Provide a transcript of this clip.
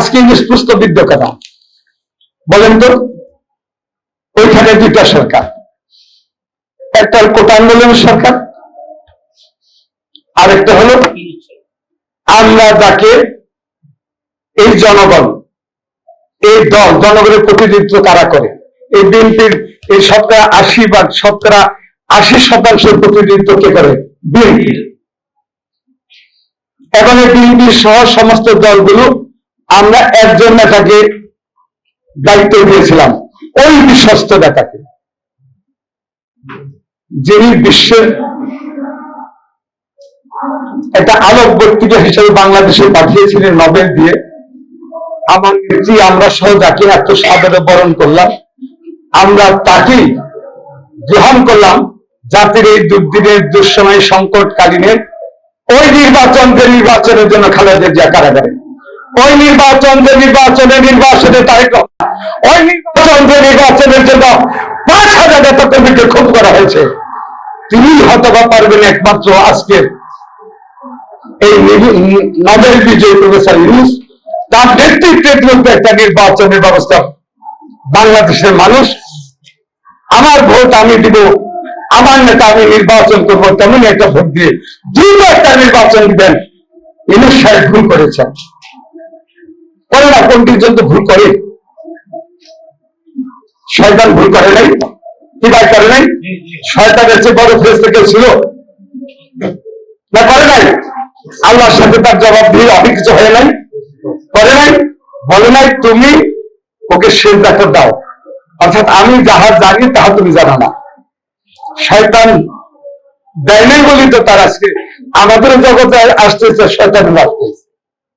আজকে ইংলিশ পুস্তবিদ্য কথা। বলেন তো, ওইখানে দুইটা সরকার। একটা কোট আন্দোলনের সরকার, আরেকটা হলো আমরা এই জনগণ, এই দল, জনগণের প্রতিনিধিত্ব কারা করে? এই বিএনপির, এই শতকরা আশি বা শতকরা আশি শতাংশের প্রতিনিধিত্ব কে করে? বিএনপি। এখন এই বিএনপি সহ সমস্ত দলগুলো আমরা একজন নেতাকে দায়িত্ব দিয়েছিলাম। ওই বিশ্বস্ত নেতাকে। যিনি বিশ্বের একটা আলোক বক্তৃতা হিসেবে বাংলাদেশে পাঠিয়েছিলেন নোবেল দিয়ে। আমার নেত্রী, আমরা সহ যাকে এত সাদরে বরণ করলাম। আমরা তাকেই গ্রহণ করলাম জাতির এই দুর্দিনের, দুঃসময় সংকটকালীনের ওই নির্বাচন যে নির্বাচনের জন্য খালেদা জিয়া কারাগারে। ওই নির্বাচন যে নির্বাচনে নির্বাচনে তারেক রহমান, ওই নির্বাচন যে নির্বাচনের জন্য পাঁচ হাজার নেতা কর্মীকে খুন করা হয়েছে। তিনি হতবা পারবেন একমাত্র আজকের এই নোবেল বিজয়ী প্রফেসর ইউনুস। তার নেতৃত্বে চলতে একটা নির্বাচনের ব্যবস্থা। বাংলাদেশের মানুষ আমার ভোট আমি দিব আমার নেতা আমি নির্বাচন করব তেমনি একটা ভোট দিয়ে দ্রুত একটা নির্বাচন দিবেন। ইনুস সাহেব ভুল করেছেন। করে না কোন তো ভুল করে। শয়তান ভুল করে নাই করে নাই। শয়তানের চেয়ে বড় থেকে ছিল? না, করে নাই। আল্লাহর সাথে তার জবাব দিয়ে কিছু নাই? করে নাই? বলে নাই, তুমি ওকে দেখা দাও। অর্থাৎ আমি যাহা জানি, তাহা তুমি জানো না। শয়তান দেয় নাই বলি তো তার আজকে। আমাদের জগতে আসতেছে শয়তান লাগতেছে